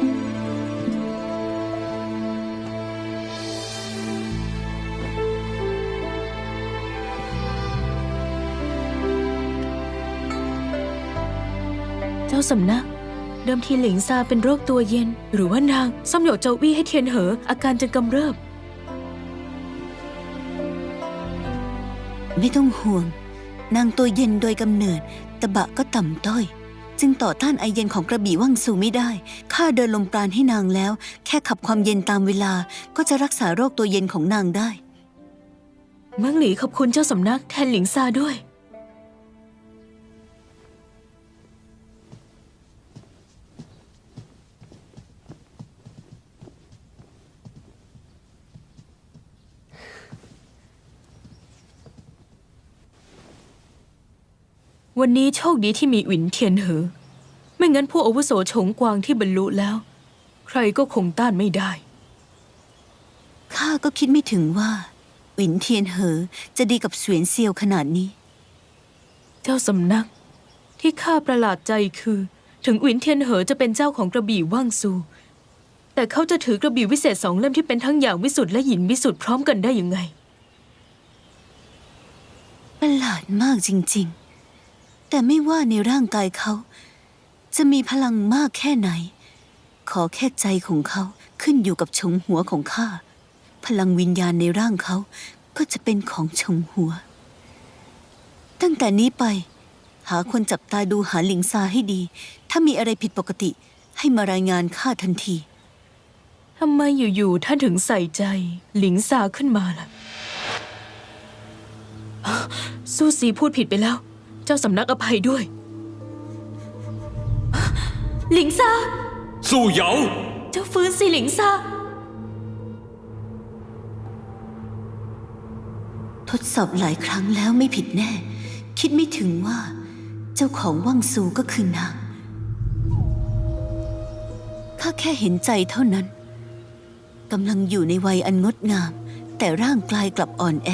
เจ้าสำนัก เดิมทีหลิงซาเป็นโรคตัวเย็น หรือว่านางซ่อมหยกเจ้าวี่ให้เทียนเหอ อาการจึงกำเริบ ไม่ต้องห่วง นางตัวเย็นโดยกำเนิดตะบะก็ต่ำต้อย จึงต่อต้านไอเย็นของกระบี่ว่างซูไม่ได้ ข้าเดินลมปราณให้นางแล้ว แค่ขับความเย็นตามเวลาก็จะรักษาโรคตัวเย็นของนางได้ มังหลีขอบคุณเจ้าสำนักแทนหลิงซาด้วย วันนี้โชคดีที่มีหวินเทียนเหอ ไม่งั้นผู้อาวุโสฉงกวางที่บรรลุแล้ว ใครก็คงต้านไม่ได้ ข้าก็คิดไม่ถึงว่าหวินเทียนเหอ จะดีกับเสวียนเซียวขนาดนี้ เจ้าสำนัก ที่ข้าประหลาดใจคือ ถึงอุ๋นเทียนเหอจะเป็นเจ้าของกระบี่ว่างซู แต่เขาจะถือกระบี่วิเศษสองเล่มที่เป็นทั้งอย่างวิสุทธ์และหยินวิสุทธ์พร้อมกันได้ยังไง ประหลาดมากจริง ๆ แต่ไม่ว่าในร่างกายเขา จะมีพลังมากแค่ไหน ขอแค่ใจของเขาขึ้นอยู่กับชงหัวของข้า พลังวิญญาณในร่างเขาก็จะเป็นของชงหัว ตั้งแต่นี้ไป หาคนจับตาดูหาหลิงซาให้ดี ถ้ามีอะไรผิดปกติให้มารายงานข้าทันทีทำไมอยู่ๆท่านถึงใส่ใจ หลิงซาขึ้นมาล่ะ สู้ซีพูดผิดไปแล้ว จ้าสำนักอภัยด้วย หลิงซาสู้เหยาเจ้าฟื้นสิหลิงซาทดสอบหลายครั้งแล้วไม่ผิดแน่ คิดไม่ถึงว่า เจ้าของว่างซูก็คือนางข้าแค่เห็นใจเท่านั้นกำลังอยู่ในวัยอันงดงาม แต่ร่างกายกลับอ่อนแอ